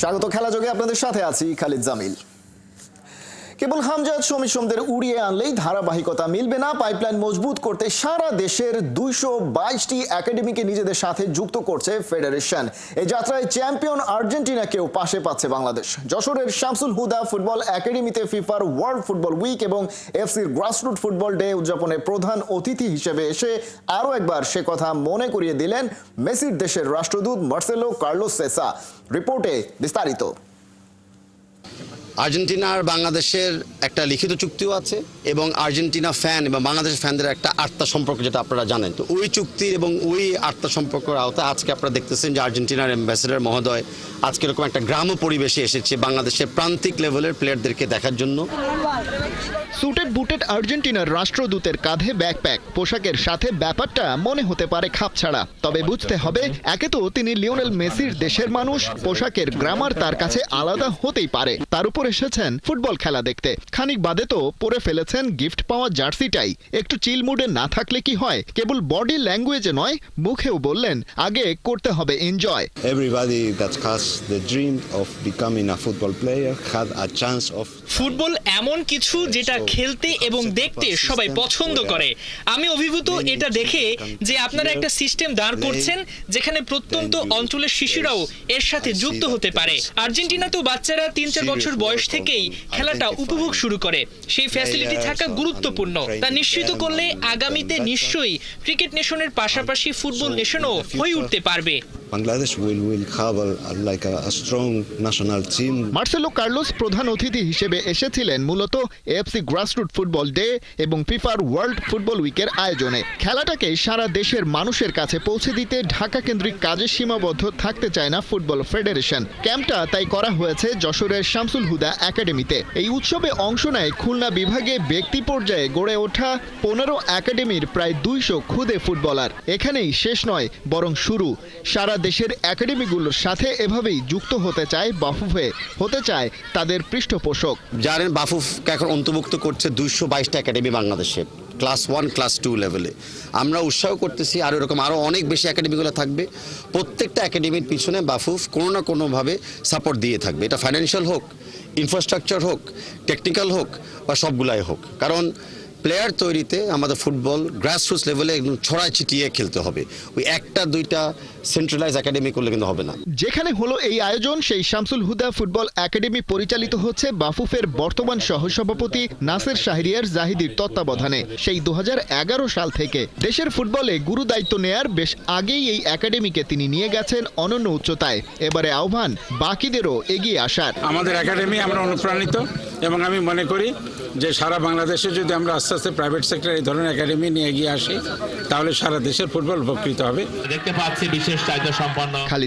স্বাগত খেলা যোগে আপনাদের সাথে আছি খালিদ জামিল। কেবল হামজাদ সমিশ্রমদের উড়িয়ে আনলেই ধারাবাহিকতা মিলবে না। পাইপলাইন মজবুত করতে সারা দেশের দুইশো বাইশটি একাডেমিকে নিজেদের সাথে যুক্ত করছে ফেডারেশন। এই যাত্রায় চ্যাম্পিয়ন আর্জেন্টিনাকেও পাশে পাচ্ছে বাংলাদেশ। যশোরের শামসুল হুদা ফুটবল একাডেমিতে ফিফার ওয়ার্ল্ড ফুটবল উইক এবং এফসির গ্রাসরুট ফুটবল ডে উদযাপনে প্রধান অতিথি হিসেবে এসে আরও একবার সে কথা মনে করিয়ে দিলেন মেসির দেশের রাষ্ট্রদূত মার্সেলো কার্লোস সেসা। রিপোর্টে বিস্তারিত। আর্জেন্টিনা আর বাংলাদেশের একটা লিখিত চুক্তিও আছে এবং আর্জেন্টিনা ফ্যান এবং বাংলাদেশের ফ্যানদের একটা আর্তা সম্পর্ক, যেটা আপনারা জানেন। তো ওই চুক্তির এবং ওই আর্তা সম্পর্কের আওতায় আজকে আপনারা দেখতেছেন যে আর্জেন্টিনার অ্যাম্বাসেডার মহোদয় আজকে এরকম একটা গ্রাম্য পরিবেশে এসেছে বাংলাদেশের প্রান্তিক লেভেলের প্লেয়ারদেরকে দেখার জন্য। সুটেড বুটেড আর্জেন্টিনার রাষ্ট্রদূতের কাঁধে ব্যাকপ্যাক পোশাকের সাথে ব্যাপারটা মনে হতে পারে খাপছাড়া। তবে বুঝতে হবে একে তো তিনি লিওনেল মেসির দেশের মানুষ পোশাকের গ্রামার তার কাছে আলাদা হতেই পারে। তার উপর এসেছেন ফুটবল খেলা দেখতে। খানিক বাদে তো পরে ফেলেছেন গিফট পাওয়া জার্সিটাই। একটু চিল মুডে না থাকলে কি হয়? কেবল বডি ল্যাঙ্গুয়েজে নয় মুখেও বললেন আগে করতে হবে enjoy Everybody that has the dream of becoming a football player had a chance of football এমন কিছু যেটা খেলতে এবং দেখতে সবাই পছন্দ করে। আমি অভিভূত এটা দেখে যে আপনারা একটা সিস্টেম দাঁড় করছেন যেখানে প্রত্যন্ত অঞ্চলের শিশুরাও এর সাথে যুক্ত হতে পারে। আর্জেন্টিনা তো বাচ্চারা তিন চার বছর বয়স থেকেই খেলাটা উপভোগ শুরু করে। সেই ফ্যাসিলিটি থাকা গুরুত্বপূর্ণ। তা নিশ্চিত করলে আগামীতে নিশ্চয়ই ক্রিকেট নেশনের পাশাপাশি ফুটবল নেশনও হয়ে উঠতে পারবে। Bangladesh will. মার্সেলো কার্লোস প্রধান অতিথি হিসেবে এসেছিলেন মূলত এফসি গ্রাসরুট ফুটবল ডে এবং ফিফার ওয়ার্ল্ড ফুটবল উইকের আয়োজনে। খেলাটাকে সারা দেশের মানুষের কাছে পৌঁছে দিতে ঢাকা কেন্দ্রিক কাজে সীমাবদ্ধ থাকতে চায় না ফুটবল ফেডারেশন। ক্যাম্পটা তাই করা হয়েছে যশোরের শামসুল হুদা একাডেমিতে। এই উৎসবে অংশ নেয় খুলনা বিভাগে ব্যক্তি পর্যায়ে গড়ে ওঠা পনেরো একাডেমির প্রায় দুইশো খুদে ফুটবলার। এখানেই শেষ নয়, বরং শুরু। সারা দেশের একাডেমিগুলোর সাথে এভাবেই যুক্ত হতে চায় বাফুফে, হতে চায় তাদের পৃষ্ঠপোষক। জানেন, বাফুফকে এখন অন্তর্ভুক্ত করছে দুইশো বাইশটা একাডেমি বাংলাদেশে, ক্লাস ওয়ান, ক্লাস টু লেভেলে। আমরা উৎসাহ করতেছি আর এরকম আরও অনেক বেশি একাডেমিগুলো থাকবে। প্রত্যেকটা একাডেমির পিছনে বাফুফ কোনো না কোনোভাবে সাপোর্ট দিয়ে থাকবে। এটা ফাইন্যান্সিয়াল হোক ইনফ্রাস্ট্রাকচার হোক টেকনিক্যাল হোক বা সবগুলাই হোক। কারণ প্লেয়ার তৈরিতে আমাদের ফুটবল গ্রাসরুটস লেভেলে একদম ছড়ায় ছিটিয়ে খেলতে হবে। ওই একটা দুইটা সেন্ট্রালাইজ একাডেমি করলে কিন্তু হবে না। যেখানে হলো এই আয়োজন সেই শামসুল হুদা ফুটবল একাডেমি পরিচালিত হচ্ছে বাফুফের বর্তমান সহসভাপতি নাসের শাহরিয়ার জাহিদির তত্ত্বাবধানে। সেই দু হাজার এগারো সাল থেকে দেশের ফুটবলে গুরু দায়িত্ব নেয়ার বেশ আগেই এই একাডেমিকে তিনি নিয়ে গেছেন অনন্য উচ্চতায়। এবারে আহ্বান বাকিদেরও এগিয়ে আসার। আমাদের একাডেমি আমরা অনুপ্রাণিত। এবং আমি মনে করি যে সারা বাংলাদেশে যদি আমরা আস্তে আস্তে প্রাইভেট সেক্টর এই ধরনের একাডেমি নিয়ে এগিয়ে আসি তাহলে সারা দেশের ফুটবল উপকৃত হবে। দেখতে পাচ্ছি বিশেষ চাহিদা সম্পন্ন খালি